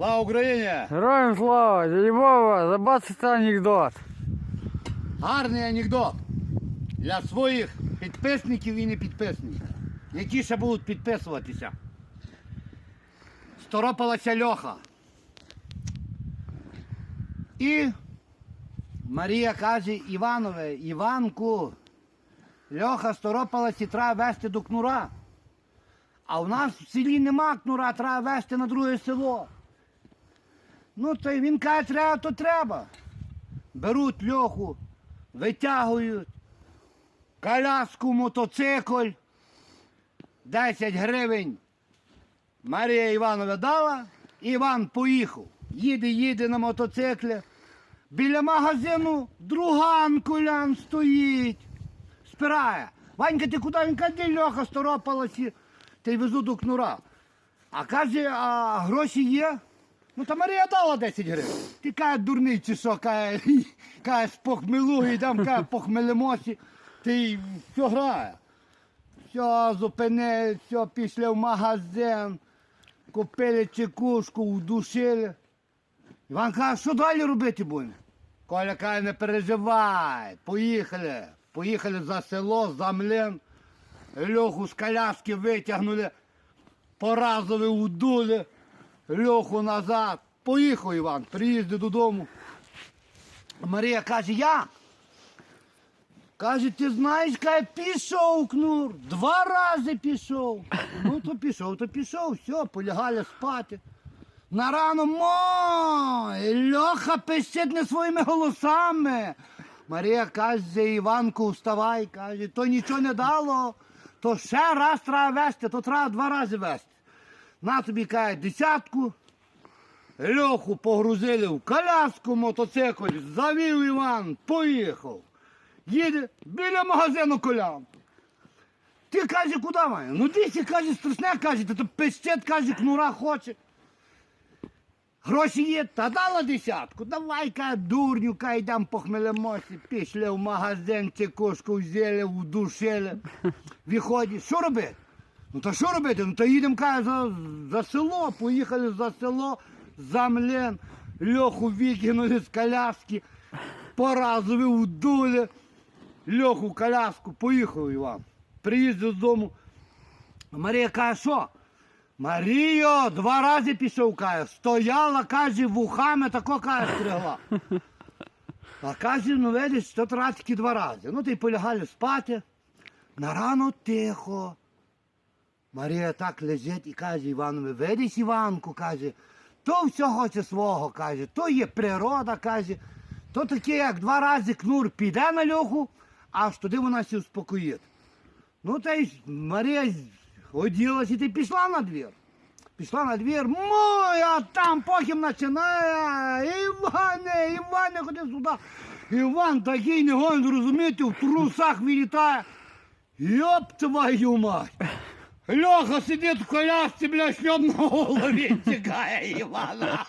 Слава Україні! Героям слава, дядя Вова, забацайте анекдот. Гарний анекдот для своїх підписників і не підписників, які ще будуть підписуватися. Сторопалася Льоха. І Марія каже Іванове, Іванку, Льоха сторопалась і треба вести до кнура. А в нас в селі нема кнура, треба вести на друге село. Ну, то він каже, треба, то треба. Беруть льоху, витягують, коляску, мотоцикль, 10 гривень. Марія Івановна дала, Іван поїхав. Їде, їде на мотоциклі. Біля магазину друган колян стоїть. Спирає. Ванька, ти куди? Він каже, «Де Льоха сторопалася, й везу до кнура. А каже, а гроші є? Ну та Марія дала 10 гривень. Ти каже, дурний чи що, каже, каже, спохмелуй, там каже, похмелимося, ти все грає. Все, зупинили, все, пішли в магазин, купили чекушку, вдушили. Іван каже, що далі робити будемо? Коля каже, не переживай, поїхали. Поїхали за село, за млин. Льоху з коляски витягнули, поразили, удули. Льоху назад. Поїхав Іван, приїздив додому. Марія каже, я. Каже, ти знаєш, каже, пішов кнур. Два рази пішов. Ну, то пішов, то пішов, все, полягали спати. На рано мой, Льоха пищить не своїми голосами. Марія каже, Іванку, вставай, каже, то нічого не дало, то ще раз треба вести, то треба два рази вести. На тобі каже десятку. Льоху погрузили в коляску, мотоцикль, завів Іван, поїхав. Їде біля магазину колян. Ти каже, куди має? Ну дійсно, каже, страшне, каже, то пищить, каже, кнура хоче. Гроші є, та дала десятку. Давай, каже, дурню, каже, йдемо похмелемося. Пішли в магазин, цикушку взяли, вдушили. Виходять, що робити? Ну то що робити? Ну то їдемо, каже, за, за село, поїхали за село, за млин, льоху викинули з коляски, поразові вдули, льоху в коляску, поїхав Іван. Приїздив додому. Марія каже, що? Маріо, два рази пішов, каже, стояла, каже, вухами, тако каже, стригла. А каже, ну видиш, то тільки два рази. Ну, ти полягали спати. На рано тихо. Марія так лежить і каже Іванові, видиш Іванку, каже, то все хоче свого, каже, то є природа, каже, то таке, як два рази кнур піде на льоху, аж туди вона сі успокоїть. Ну та й Марія оділась і ти пішла на двір. Пішла на двір, мой, а там потім починає. Іване, Іване, ходи сюди. Іван такий не гон розумієте, в трусах вилітає. Йоп твою мать! Льоха сидить в колясці, бля, шльом на голові тягая Івана.